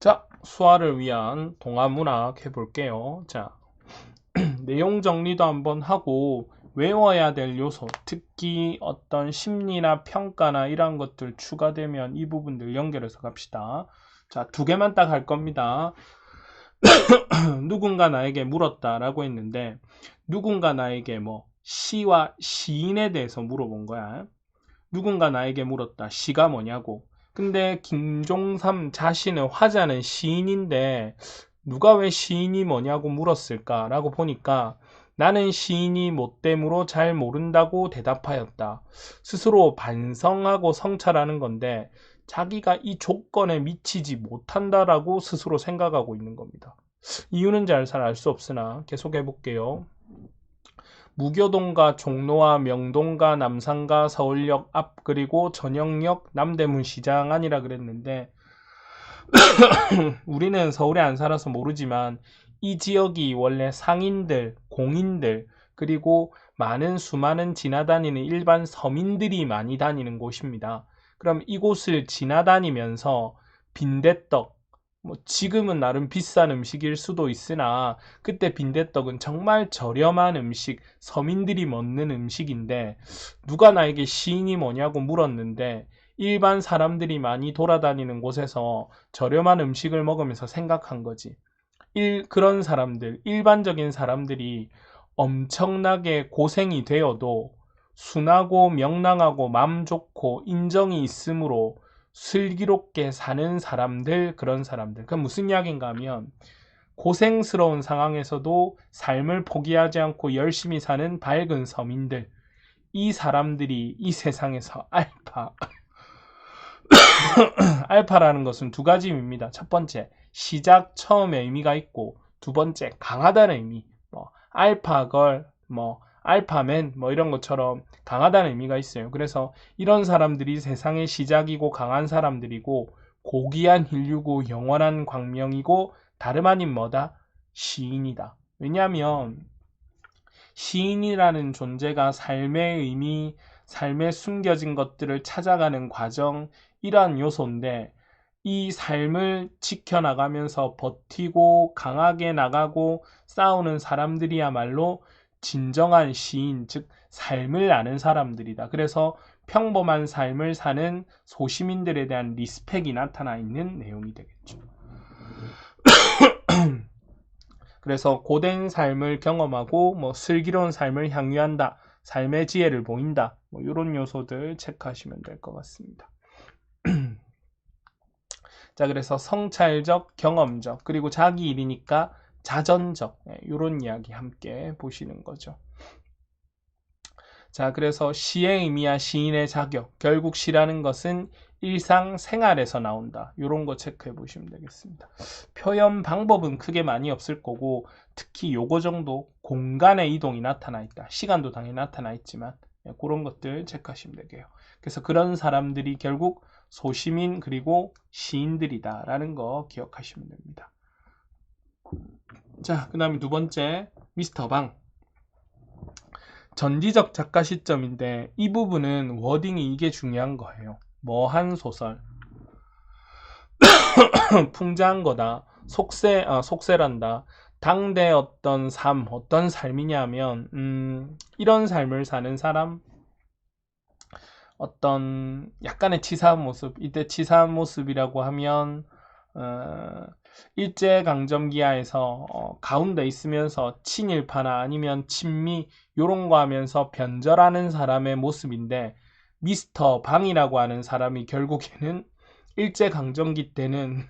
자, 수화를 위한 동화문학 해볼게요. 자, 내용 정리도 한번 하고 외워야 될 요소, 특히 어떤 심리나 평가나 이런 것들 추가되면 이 부분들 연결해서 갑시다. 자, 두 개만 딱 할 겁니다. 누군가 나에게 물었다라고 했는데 누군가 나에게 뭐 시와 시인에 대해서 물어본 거야. 누군가 나에게 물었다. 시가 뭐냐고. 근데 김종삼 자신은 화자는 시인인데 누가 왜 시인이 뭐냐고 물었을까라고 보니까 나는 시인이 못됨으로 잘 모른다고 대답하였다. 스스로 반성하고 성찰하는 건데 자기가 이 조건에 미치지 못한다라고 스스로 생각하고 있는 겁니다. 이유는 잘 알 수 없으나 계속 해볼게요. 무교동과 종로와 명동과 남산과 서울역 앞 그리고 전영역 남대문 시장 아니라 그랬는데 우리는 서울에 안 살아서 모르지만 이 지역이 원래 상인들, 공인들 그리고 많은 수많은 지나다니는 일반 서민들이 많이 다니는 곳입니다. 그럼 이곳을 지나다니면서 빈대떡, 뭐 지금은 나름 비싼 음식일 수도 있으나 그때 빈대떡은 정말 저렴한 음식, 서민들이 먹는 음식인데 누가 나에게 시인이 뭐냐고 물었는데 일반 사람들이 많이 돌아다니는 곳에서 저렴한 음식을 먹으면서 생각한 거지. 일, 그런 사람들, 일반적인 사람들이 엄청나게 고생이 되어도 순하고 명랑하고 맘 좋고 인정이 있으므로 슬기롭게 사는 사람들, 그런 사람들. 그 무슨 이야기인가 하면 고생스러운 상황에서도 삶을 포기하지 않고 열심히 사는 밝은 서민들. 이 사람들이 이 세상에서 알파. 알파라는 것은 두 가지 의미입니다. 첫 번째, 시작 처음에 의미가 있고, 두 번째, 강하다는 의미. 뭐, 알파걸, 뭐, 알파맨 뭐 이런 것처럼 강하다는 의미가 있어요. 그래서 이런 사람들이 세상의 시작이고 강한 사람들이고 고귀한 인류고 영원한 광명이고 다름 아닌 뭐다? 시인이다. 왜냐하면 시인이라는 존재가 삶의 의미, 삶에 숨겨진 것들을 찾아가는 과정, 이러한 요소인데 이 삶을 지켜나가면서 버티고 강하게 나가고 싸우는 사람들이야말로 진정한 시인, 즉 삶을 아는 사람들이다. 그래서 평범한 삶을 사는 소시민들에 대한 리스펙이 나타나 있는 내용이 되겠죠. 그래서 고된 삶을 경험하고 뭐 슬기로운 삶을 향유한다. 삶의 지혜를 보인다. 뭐 이런 요소들 체크하시면 될 것 같습니다. 자, 그래서 성찰적, 경험적, 그리고 자기 일이니까 자전적 이런 예, 이야기 함께 보시는 거죠. 자, 그래서 시의 의미와 시인의 자격, 결국 시라는 것은 일상생활에서 나온다. 이런 거 체크해 보시면 되겠습니다. 표현 방법은 크게 많이 없을 거고 특히 요거 정도 공간의 이동이 나타나 있다. 시간도 당연히 나타나 있지만 예, 그런 것들 체크하시면 되게요. 그래서 그런 사람들이 결국 소시민 그리고 시인들이다라는 거 기억하시면 됩니다. 자, 그 다음에 두 번째, 미스터 방. 전지적 작가 시점인데 이 부분은 워딩이 이게 중요한 거예요. 뭐한 소설. 풍자한 거다. 속세, 아, 속세란다. 당대 어떤 삶, 어떤 삶이냐면, 음, 이런 삶을 사는 사람, 어떤 약간의 치사한 모습, 이때 치사한 모습이라고 하면, 어, 일제강점기하에서 어, 가운데 있으면서 친일파나 아니면 친미 요런 거 하면서 변절하는 사람의 모습인데 미스터 방이라고 하는 사람이 결국에는 일제강점기 때는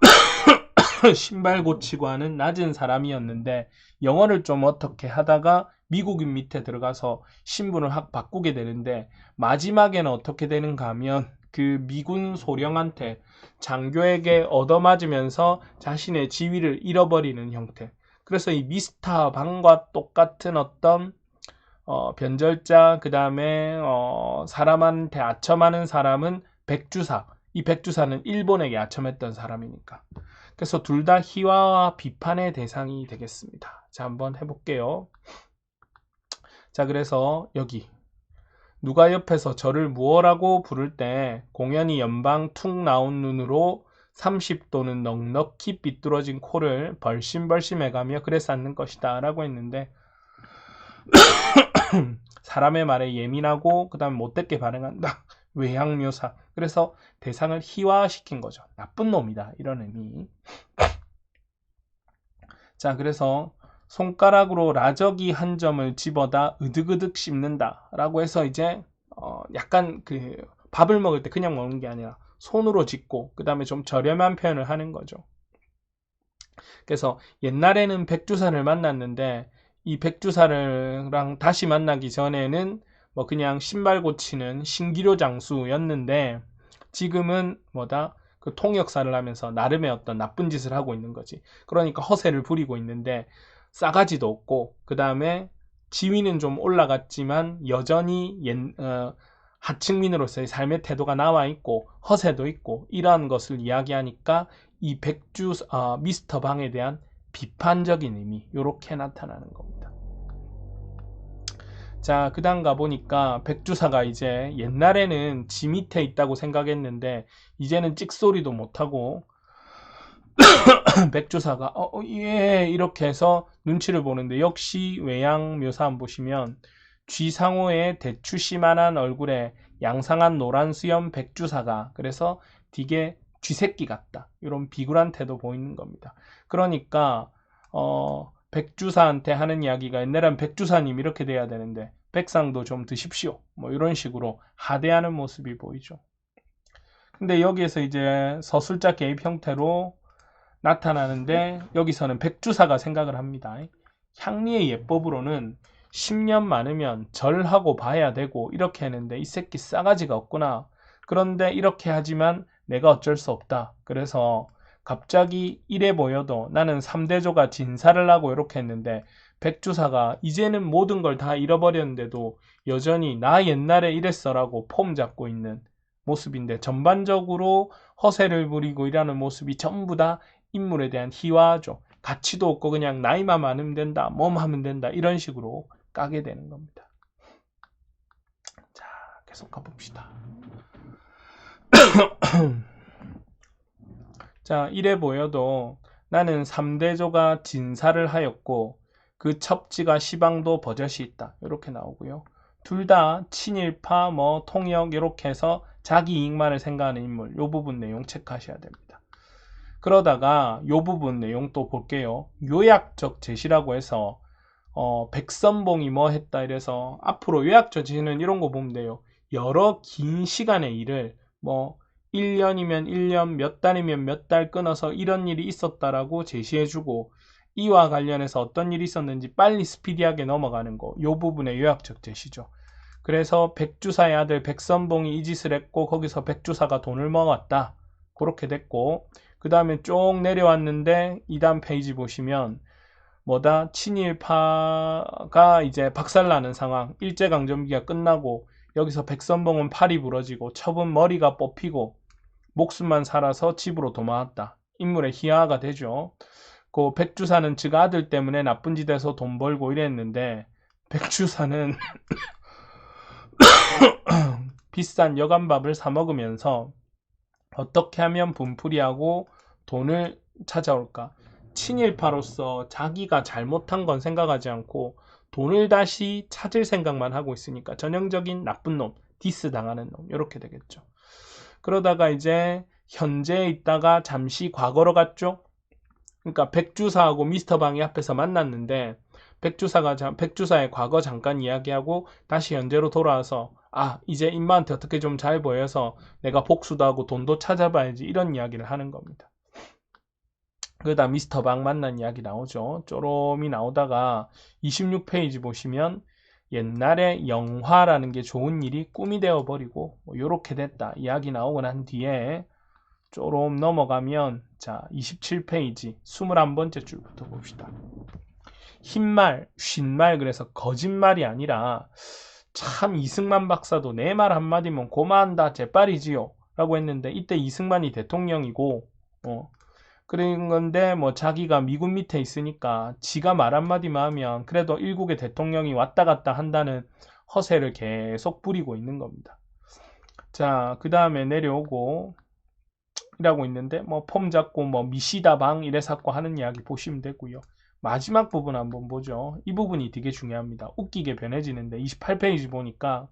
신발 고치고 하는 낮은 사람이었는데 영어를 좀 어떻게 하다가 미국인 밑에 들어가서 신분을 확 바꾸게 되는데 마지막에는 어떻게 되는가 하면 그 미군 소령한테 장교에게 얻어맞으면서 자신의 지위를 잃어버리는 형태. 그래서 이 미스터 방과 똑같은 어떤 어, 변절자 그 다음에 어, 사람한테 아첨하는 사람은 백주사. 이 백주사는 일본에게 아첨했던 사람이니까. 그래서 둘 다 희화와 비판의 대상이 되겠습니다. 자, 한번 해볼게요. 자, 그래서 여기 누가 옆에서 저를 무어라고 부를 때 공연히 연방 툭 나온 눈으로 30도는 넉넉히 삐뚤어진 코를 벌심벌심해가며 그래서 앉는 것이다 라고 했는데 사람의 말에 예민하고 그 다음에 못되게 반응한다. 외향묘사. 그래서 대상을 희화시킨 거죠. 나쁜 놈이다. 이런 의미. 자 그래서 손가락으로 라저기 한 점을 집어다 으득으득 씹는다 라고 해서 이제 어 약간 그 밥을 먹을 때 그냥 먹는 게 아니라 손으로 짚고 그 다음에 좀 저렴한 표현을 하는 거죠. 그래서 옛날에는 백주사를 만났는데 이 백주사랑 다시 만나기 전에는 뭐 그냥 신발 고치는 신기료 장수였는데 지금은 뭐다 그 통역사를 하면서 나름의 어떤 나쁜 짓을 하고 있는 거지. 그러니까 허세를 부리고 있는데 싸가지도 없고 그 다음에 지위는 좀 올라갔지만 여전히 옛, 어, 하층민으로서의 삶의 태도가 나와 있고 허세도 있고 이러한 것을 이야기하니까 이 백주 어, 미스터 방에 대한 비판적인 의미 이렇게 나타나는 겁니다. 자, 그 다음 가보니까 백주사가 이제 옛날에는 지 밑에 있다고 생각했는데 이제는 찍소리도 못하고 백주사가 어, 어, 예 이렇게 해서 눈치를 보는데 역시 외양 묘사 한 보시면 쥐상호의 대추씨만한 얼굴에 양상한 노란 수염 백주사가 그래서 되게 쥐새끼 같다. 이런 비굴한 태도 보이는 겁니다. 그러니까 어, 백주사한테 하는 이야기가 옛날엔 백주사님 이렇게 돼야 되는데 백상도 좀 드십시오. 뭐 이런 식으로 하대하는 모습이 보이죠. 근데 여기에서 이제 서술자 개입 형태로 나타나는데 여기서는 백주사가 생각을 합니다. 향리의 예법으로는 10년 많으면 절하고 봐야 되고 이렇게 했는데 이 새끼 싸가지가 없구나. 그런데 이렇게 하지만 내가 어쩔 수 없다. 그래서 갑자기 이래 보여도 나는 3대조가 진사를 하고 이렇게 했는데 백주사가 이제는 모든 걸 다 잃어버렸는데도 여전히 나 옛날에 이랬어라고 폼 잡고 있는 모습인데 전반적으로 허세를 부리고 일하는 모습이 전부 다 인물에 대한 희화죠. 가치도 없고 그냥 나이만 많으면 된다, 몸 하면 된다 이런 식으로 까게 되는 겁니다. 자, 계속 가봅시다. 자, 이래 보여도 나는 3대조가 진사를 하였고 그 첩지가 시방도 버젓이 있다. 이렇게 나오고요. 둘 다 친일파, 뭐 통역 이렇게 해서 자기 이익만을 생각하는 인물. 요 부분 내용 체크하셔야 됩니다. 그러다가 요 부분 내용 또 볼게요. 요약적 제시라고 해서 어, 백선봉이 뭐 했다 이래서 앞으로 요약적 제시는 이런 거 보면 돼요. 여러 긴 시간의 일을 뭐 1년이면 1년, 몇 달이면 몇 달 끊어서 이런 일이 있었다라고 제시해주고 이와 관련해서 어떤 일이 있었는지 빨리 스피디하게 넘어가는 거. 요 부분의 요약적 제시죠. 그래서 백주사의 아들 백선봉이 이 짓을 했고 거기서 백주사가 돈을 먹었다. 그렇게 됐고 그 다음에 쭉 내려왔는데 이 다음 페이지 보시면 뭐다 친일파가 이제 박살나는 상황 일제강점기가 끝나고 여기서 백선봉은 팔이 부러지고 첩은 머리가 뽑히고 목숨만 살아서 집으로 도망왔다. 인물의 희화가 되죠. 그 백주사는 즉 아들 때문에 나쁜 짓에서 돈 벌고 이랬는데 백주사는 비싼 여간밥을 사 먹으면서 어떻게 하면 분풀이하고 돈을 찾아올까? 친일파로서 자기가 잘못한 건 생각하지 않고 돈을 다시 찾을 생각만 하고 있으니까 전형적인 나쁜 놈, 디스 당하는 놈 이렇게 되겠죠. 그러다가 이제 현재에 있다가 잠시 과거로 갔죠. 그러니까 백주사하고 미스터 방이 앞에서 만났는데 백주사가 백주사의 과거 잠깐 이야기하고 다시 현재로 돌아와서 아 이제 임마한테 어떻게 좀 잘 보여서 내가 복수도 하고 돈도 찾아봐야지 이런 이야기를 하는 겁니다. 그러다 미스터 방 만난 이야기 나오죠. 쪼롬이 나오다가 26페이지 보시면 옛날에 영화라는 게 좋은 일이 꿈이 되어버리고 뭐 이렇게 됐다 이야기 나오고 난 뒤에 쪼롬 넘어가면 자 27페이지 21번째 줄부터 봅시다. 흰말, 쉰말 그래서 거짓말이 아니라 참 이승만 박사도 내 말 한마디면 고마한다 제빨이지요 라고 했는데 이때 이승만이 대통령이고 어, 그런 건데 뭐 자기가 미군 밑에 있으니까 지가 말 한마디만 하면 그래도 일국의 대통령이 왔다 갔다 한다는 허세를 계속 부리고 있는 겁니다. 자, 그 다음에 내려오고 이라고 있는데 뭐 폼 잡고 뭐 미시다방 이래 샀고 하는 이야기 보시면 되고요. 마지막 부분 한번 보죠. 이 부분이 되게 중요합니다. 웃기게 변해지는데 28페이지 보니까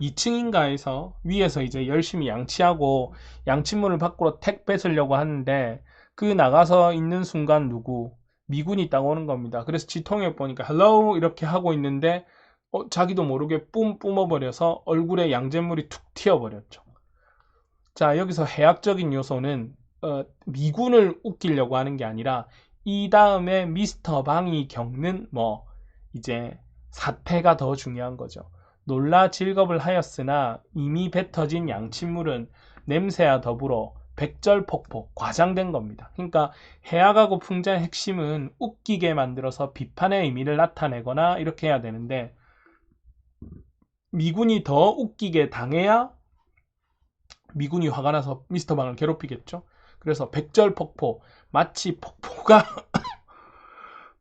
2층인가에서 위에서 이제 열심히 양치하고 양치물을 밖으로 택 뺏으려고 하는데 그 나가서 있는 순간 누구 미군이 딱 오는 겁니다. 그래서 지통에 보니까 hello 이렇게 하고 있는데 어, 자기도 모르게 뿜 뿜어버려서 얼굴에 양잿물이 툭 튀어버렸죠. 자 여기서 해학적인 요소는 어, 미군을 웃기려고 하는 게 아니라 이 다음에 미스터 방이 겪는 뭐 이제 사태가 더 중요한 거죠. 놀라 질겁을 하였으나 이미 뱉어진 양침물은 냄새와 더불어 백절폭포 과장된 겁니다. 그러니까 해악하고 풍자의 핵심은 웃기게 만들어서 비판의 의미를 나타내거나 이렇게 해야 되는데 미군이 더 웃기게 당해야 미군이 화가 나서 미스터 방을 괴롭히겠죠. 그래서 백절폭포 마치 폭포가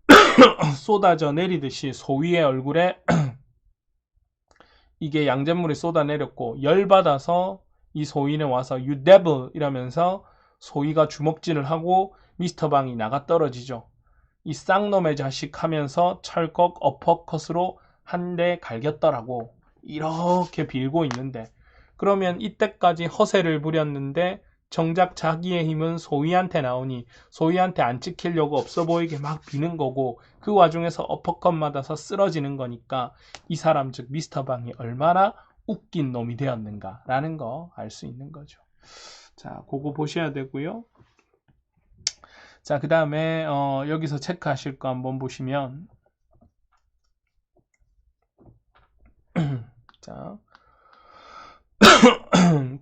쏟아져 내리듯이 소위의 얼굴에 이게 양잿물이 쏟아내렸고 열받아서 이 소위는 와서 you devil 이러면서 소위가 주먹질을 하고 미스터 방이 나가 떨어지죠. 이 쌍놈의 자식 하면서 철컥 어퍼컷으로 한 대 갈겼더라고. 이렇게 빌고 있는데 그러면 이때까지 허세를 부렸는데 정작 자기의 힘은 소희한테 나오니 소희한테 안 찍히려고 없어 보이게 막 비는 거고 그 와중에서 어퍼컷 맞아서 쓰러지는 거니까 이 사람 즉 미스터 방이 얼마나 웃긴 놈이 되었는가 라는 거 알 수 있는 거죠. 자, 그거 보셔야 되고요. 자, 그 다음에 어, 여기서 체크하실 거 한번 보시면 자,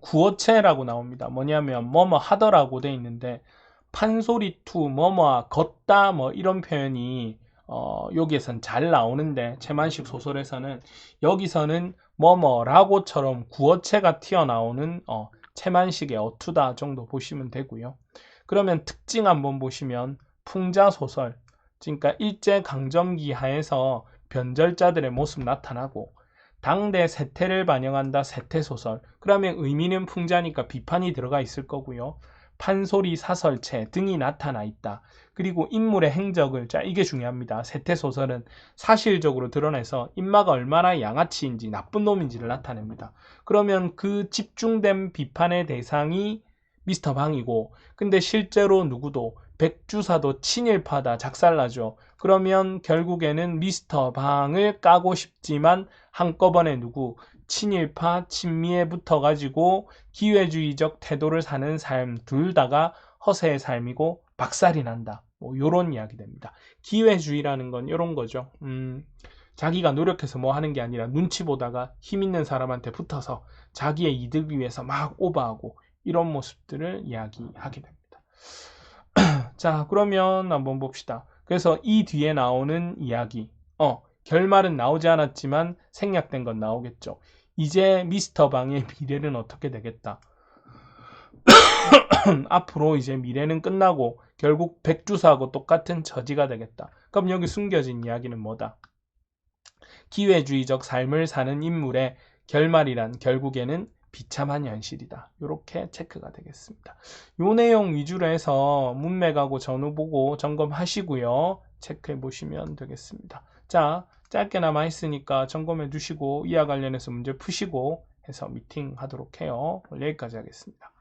구어체라고 나옵니다. 뭐냐면 뭐뭐 하더라고 돼 있는데 판소리 투 뭐뭐와 걷다 뭐 이런 표현이 어, 여기에선 잘 나오는데 최만식 소설에서는 여기서는 뭐뭐라고처럼 구어체가 튀어나오는 어, 최만식의 어투다 정도 보시면 되고요. 그러면 특징 한번 보시면 풍자 소설 그러니까 일제 강점기 하에서 변절자들의 모습 나타나고 당대 세태를 반영한다 세태소설. 그러면 의미는 풍자니까 비판이 들어가 있을 거고요. 판소리 사설체 등이 나타나 있다. 그리고 인물의 행적을 자 이게 중요합니다. 세태소설은 사실적으로 드러내서 인마가 얼마나 양아치인지 나쁜 놈인지를 나타냅니다. 그러면 그 집중된 비판의 대상이 미스터 방이고 근데 실제로 누구도 백주사도 친일파다 작살나죠. 그러면 결국에는 미스터 방을 까고 싶지만 한꺼번에 누구 친일파 친미에 붙어가지고 기회주의적 태도를 사는 삶 둘 다가 허세의 삶이고 박살이 난다. 뭐 요런 이야기 됩니다. 기회주의라는 건 이런 거죠. 음, 자기가 노력해서 뭐 하는 게 아니라 눈치 보다가 힘 있는 사람한테 붙어서 자기의 이득을 위해서 막 오버하고 이런 모습들을 이야기하게 됩니다. 자, 그러면 한번 봅시다. 그래서 이 뒤에 나오는 이야기. 어, 결말은 나오지 않았지만 생략된 건 나오겠죠. 이제 미스터 방의 미래는 어떻게 되겠다. 앞으로 이제 미래는 끝나고 결국 백주사하고 똑같은 처지가 되겠다. 그럼 여기 숨겨진 이야기는 뭐다? 기회주의적 삶을 사는 인물의 결말이란 결국에는 비참한 현실이다. 이렇게 체크가 되겠습니다. 요 내용 위주로 해서 문맥하고 전후 보고 점검하시고요. 체크해 보시면 되겠습니다. 자, 짧게 남아 있으니까 점검해 두시고 이와 관련해서 문제 푸시고 해서 미팅 하도록 해요. 여기까지 하겠습니다.